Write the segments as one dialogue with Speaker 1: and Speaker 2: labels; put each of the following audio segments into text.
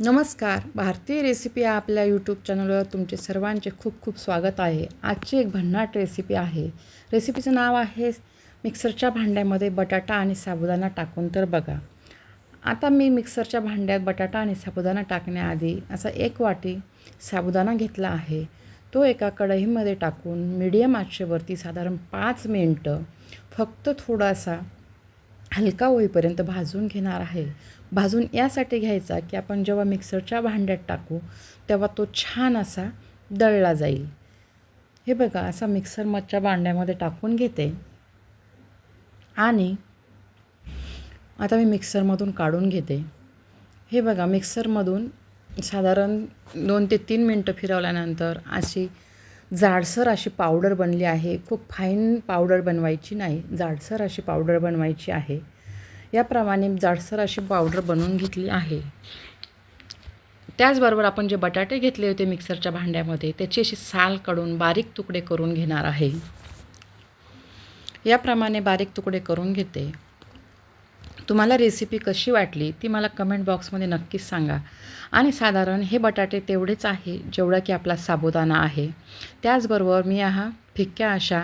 Speaker 1: नमस्कार. भारतीय रेसिपी या आपल्या यूट्यूब चॅनलवर तुमचे सर्वांचे खूप खूप स्वागत आहे. आजची एक भन्नाट रेसिपी आहे. रेसिपीचं नाव आहे मिक्सरच्या भांड्यामध्ये बटाटा आणि साबुदाणा टाकून तर बघा. आता मी मिक्सरच्या भांड्यात बटाटा आणि साबुदाणा टाकण्याआधी असा एक वाटी साबुदाणा घेतला आहे. तो एका कढईमध्ये टाकून मीडियम आचेवरती साधारण पाच मिनटं फक्त थोडासा हलका होईपर्यंत भाजून घेणार आहे. भाजून यासाठी घ्यायचा की आपण जेव्हा मिक्सरच्या भांड्यात टाकू तेव्हा तो छान असा दळला जाईल. हे बघा असा मिक्सर मिक्सरमधच्या भांड्यामध्ये टाकून घेते. आणि आता मी मिक्सरमधून काढून घेते. हे बघा मिक्सरमधून साधारण दोन ते तीन मिनटं फिरवल्यानंतर अशी जाडसर अशी पावडर बनली आहे. खूप फाईन पावडर बनवायची नाही. जाडसर अशी पावडर बनवायची आहे. याप्रमाणे जाडसर अशी पावडर बनवून घेतली आहे. त्याचबरोबर आपण जे बटाटे घेतले होते मिक्सरच्या भांड्यामध्ये त्याची अशी साल काढून बारीक तुकडे करून घेणार आहे. याप्रमाणे बारीक तुकडे करून घेते. तुम्हाला रेसिपी कशी वाटली ती मला कमेंट बॉक्समध्ये नक्कीच सांगा. आणि साधारण हे बटाटे तेवढेच आहे जेवढा की आपला साबुदाणा आहे. त्याचबरोबर मी हा फिक्क्या अशा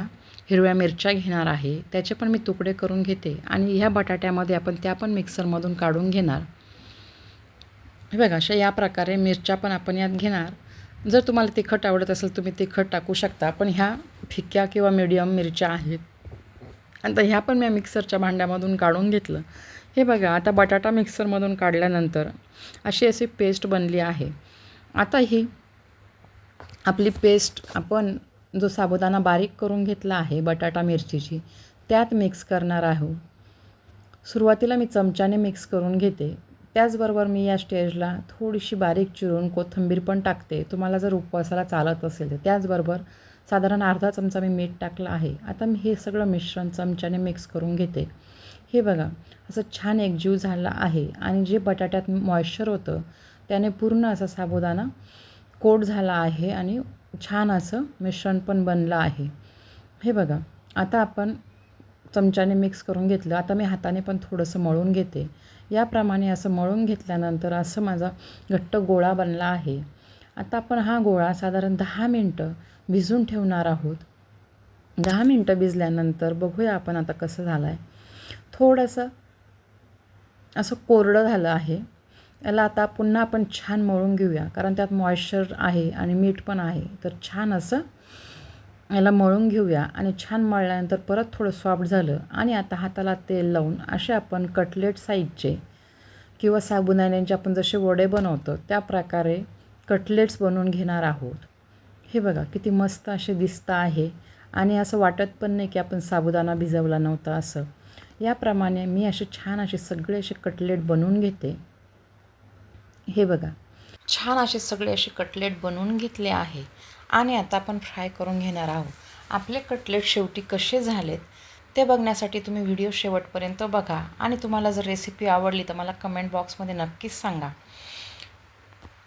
Speaker 1: हिरव्या मिरच्या घेणार आहे. त्याचे पण मी तुकडे करून घेते आणि ह्या बटाट्यामध्ये आपण त्या पण मिक्सरमधून काढून घेणार. हे बघा अशा या प्रकारे मिरच्या पण आपण यात घेणार. जर तुम्हाला तिखट आवडत असेल तुम्ही तिखट टाकू शकता. पण ह्या फिक्क्या किंवा मीडियम मिरच्या आहेत. आणि तर ह्या पण मी मिक्सरच्या भांड्यामधून काढून घेतलं. हे बघा आता बटाटा मिक्सरमधून काढल्यानंतर अशी अशी पेस्ट बनली आहे. आता ही आपली पेस्ट आपण जो साबुदाणा बारीक करून घेतला आहे बटाटा मिरचीची त्यात मिक्स करणार आहोत. सुरुवातीला मी चमच्याने मिक्स करून घेते. त्याचबरोबर मी या स्टेजला थोडीशी बारीक चिरून कोथिंबीर पण टाकते. तुम्हाला जर उपवासाला चालत असेल तर त्याचबरोबर साधारण अर्धा चमचा मी मीठ टाकलं आहे. आता मी हे सगळं मिश्रण चमच्याने मिक्स करून घेते. हे बघा असं छान एकजीव झाला आहे आणि जे बटाट्यात मॉइश्चर होतं त्याने पूर्ण असा साबुदाणा कोट झाला आहे आणि छान असं मिश्रण पण बनलं आहे. हे बघा आता आपण चमच्याने मिक्स करून घेतलं. आता मी हाताने पण थोडंसं मळून घेते. याप्रमाणे असं मळून घेतल्यानंतर असं माझा घट्ट गोळा बनला आहे. आता आपण हा गोळा साधारण दहा मिनटं भिजून ठेवणार आहोत. दहा मिनटं भिजल्यानंतर बघूया आपण आता कसं झालं आहे थोडंसं असं कोरडं झालं आहे. याला आता पुन्हा आपण छान मळून घेऊया. कारण त्यात मॉइश्चर आहे आणि मीठ पण आहे. तर छान असं याला मळून घेऊया आणि छान मळल्यानंतर परत थोडं सॉफ्ट झालं आणि आता हाताला तेल लावून असे आपण कटलेट साईजचे किंवा साबुदाण्याचे आपण जसे वडे बनवतो त्या प्रकारे कटलेट्स बनवून घेणार आहोत. हे बघा किती मस्त असे दिसतं आहे. आणि असं वाटत पण नाही की आपण साबुदाणा भिजवला नव्हता असं. याप्रमाणे मी असे छान असे सगळे असे कटलेट बनवून घेते. हे बघा छान असे सगळे असे कटलेट बनवून घेतले आहे. आणि आता आपण फ्राय करून घेणार आहोत. आपले कटलेट शेवटी कसे झालेत ते बघण्यासाठी तुम्ही व्हिडिओ शेवटपर्यंत बघा. आणि तुम्हाला जर रेसिपी आवडली तर मला कमेंट बॉक्समध्ये नक्कीच सांगा.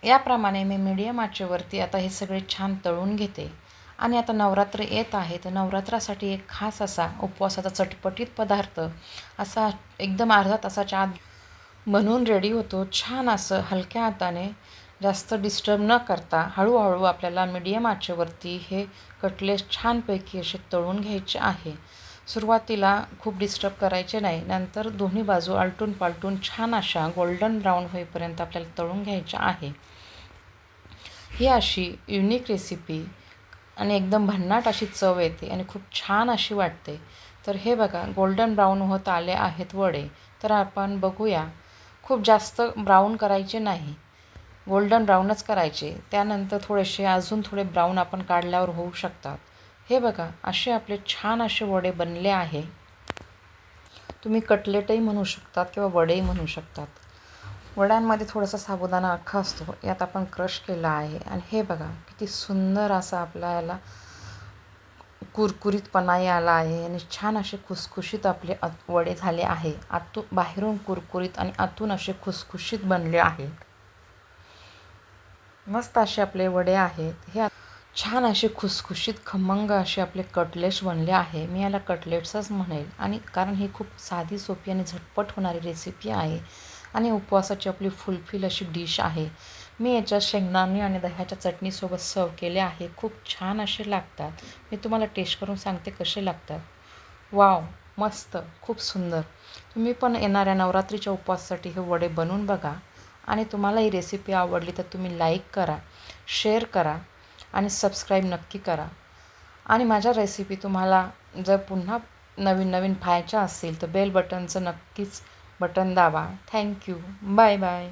Speaker 1: याप्रमाणे मी मीडियम आचेवरती आता हे सगळे छान तळून घेते. आणि आता नवरात्र येत आहे तर नवरात्रासाठी एक खास असा उपवासाचा चटपटीत पदार्थ असा एकदम अर्धा तासाच्या आत बनवून रेडी होतो. छान असं हलक्या हाताने जास्त डिस्टर्ब न करता हळूहळू आपल्याला मीडियम आचेवरती हे कटलेस छानपैकी असे तळून घ्यायचे आहे. सुरुवातीला खूप डिस्टर्ब करायचे नाही. नंतर दोन्ही बाजू आलटून पालटून छान अशा गोल्डन ब्राऊन होईपर्यंत आपल्याला तळून घ्यायच्या आहे. ही अशी युनिक रेसिपी आणि एकदम भन्नाट अशी चव येते आणि खूप छान अशी वाटते. तर हे बघा गोल्डन ब्राऊन होत आले आहेत वडे. तर आपण बघूया. खूप जास्त ब्राऊन करायचे नाही. गोल्डन ब्राऊनच करायचे. त्यानंतर थोडेसे अजून थोडे ब्राऊन आपण काढल्यावर होऊ शकतात. हे बघा असे आपले छान असे वडे बनले आहे. तुम्ही कटलेटही म्हणू शकतात किंवा वडेही म्हणू शकतात. वड्यांमध्ये थोडासा साबुदाणा अख्खा असतो. यात आपण क्रश केला आहे. आणि हे बघा किती सुंदर असा आपला याला कुरकुरीतपणा आला आहे. आणि छान असे खुसखुशीत आपले वडे झाले आहे. आतू बाहेरून कुरकुरीत आणि आतून असे खुसखुशीत बनले आहेत मस्त असे आपले वडे आहेत. हे छान असे खुसखुशीत खमंग असे आपले कटलेट्स बनले आहे. मी याला कटलेट्सच म्हणेल. आणि कारण ही खूप साधी सोपी आणि झटपट होणारी रेसिपी आहे. आणि उपवासाची आपली फुलफिल अशी डिश आहे. मी याच्या शेंगदाणे आणि दह्याच्या चटणीसोबत सर्व केले आहे. खूप छान असे लागतात. मी तुम्हाला टेस्ट करून सांगते कसे लागतात. वाव मस्त खूप सुंदर. तुम्ही पण येणाऱ्या नवरात्रीच्या उपवासासाठी हे वडे बनवून बघा. आणि तुम्हाला ही रेसिपी आवडली तर तुम्ही लाईक करा शेअर करा आणि सबस्क्राईब नक्की करा. आणि माझ्या रेसिपी तुम्हाला जर पुन्हा नवीन नवीन पाहायच्या असतील तर बेल बटनचं नक्कीच बटन दाबा. Thank you bye bye